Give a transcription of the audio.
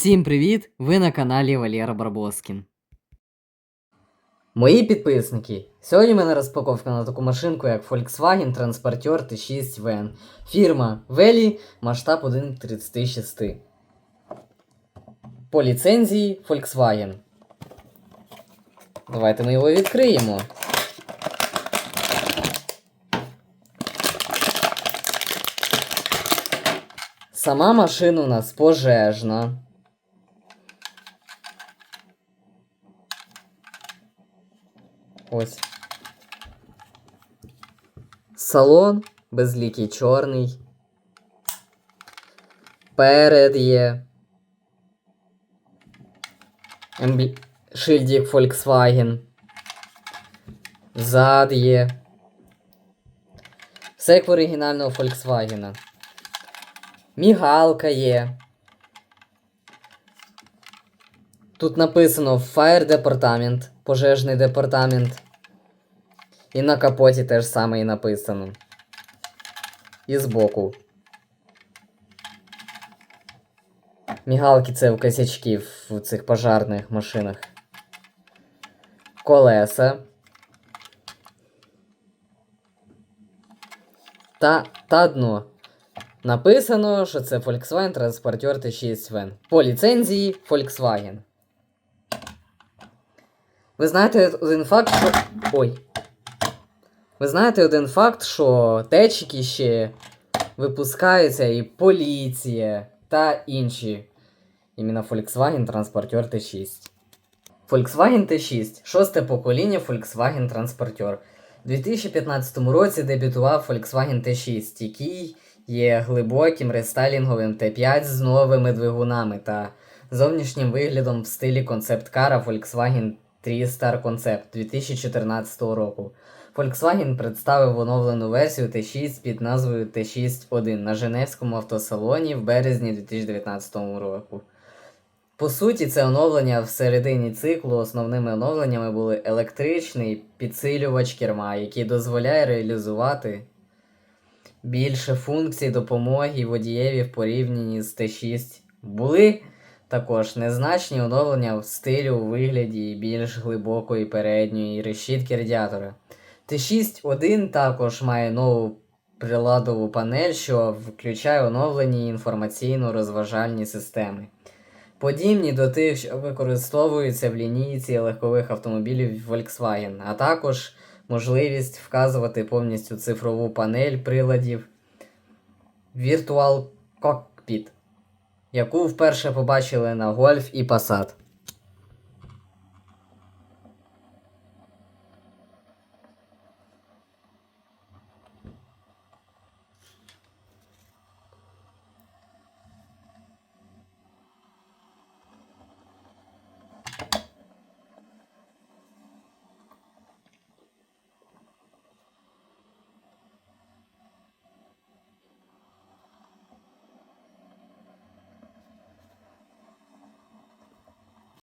Всім привіт! Ви на каналі Валєра Барбоскін. Мої підписники. Сьогодні в мене розпаковка на таку машинку, як Volkswagen Transporter T6 Van. Фірма Велі, масштаб 1.36. По ліцензії Volkswagen. Давайте ми його відкриємо. Сама машина у нас пожежна. Ось. Салон безлікий чорний. Перед є. Емблі... Шильдик Volkswagen. Зад є. Все як в оригінального Volkswagen. Мігалка є. Тут написано Fire Department, пожежний департамент. І на капоті теж саме і написано. І збоку. Мігалки це в косячки в цих пожарних машинах. Колеса. Та, та дно. Написано, що це Volkswagen Transporter T6 Van. По ліцензії Volkswagen. Ви знаєте один факт, що. Ой. Ви знаєте один факт, що течики ще випускаються і поліція та інші. Іменно Volkswagen Transporter T6. Volkswagen T6 шосте покоління Volkswagen Transporter. У 2015 році дебютував Volkswagen T6, який є глибоким рестайлінговим Т5 з новими двигунами та зовнішнім виглядом в стилі концепт-кара Volkswagen 3 Star Concept 2014 року. Volkswagen представив оновлену версію Т6 під назвою Т6-1 на Женевському автосалоні в березні 2019 року. По суті, це оновлення в середині циклу основними оновленнями були електричний підсилювач керма, який дозволяє реалізувати більше функцій допомоги водієві в порівнянні з Т6. Були також незначні оновлення в стилю у вигляді більш глибокої передньої решітки радіатора. Т6.1 також має нову приладову панель, що включає оновлені інформаційно-розважальні системи. Подібні до тих, що використовуються в лінійці легкових автомобілів Volkswagen, а також можливість вказувати повністю цифрову панель приладів Virtual Cockpit, яку вперше побачили на гольф і Passat.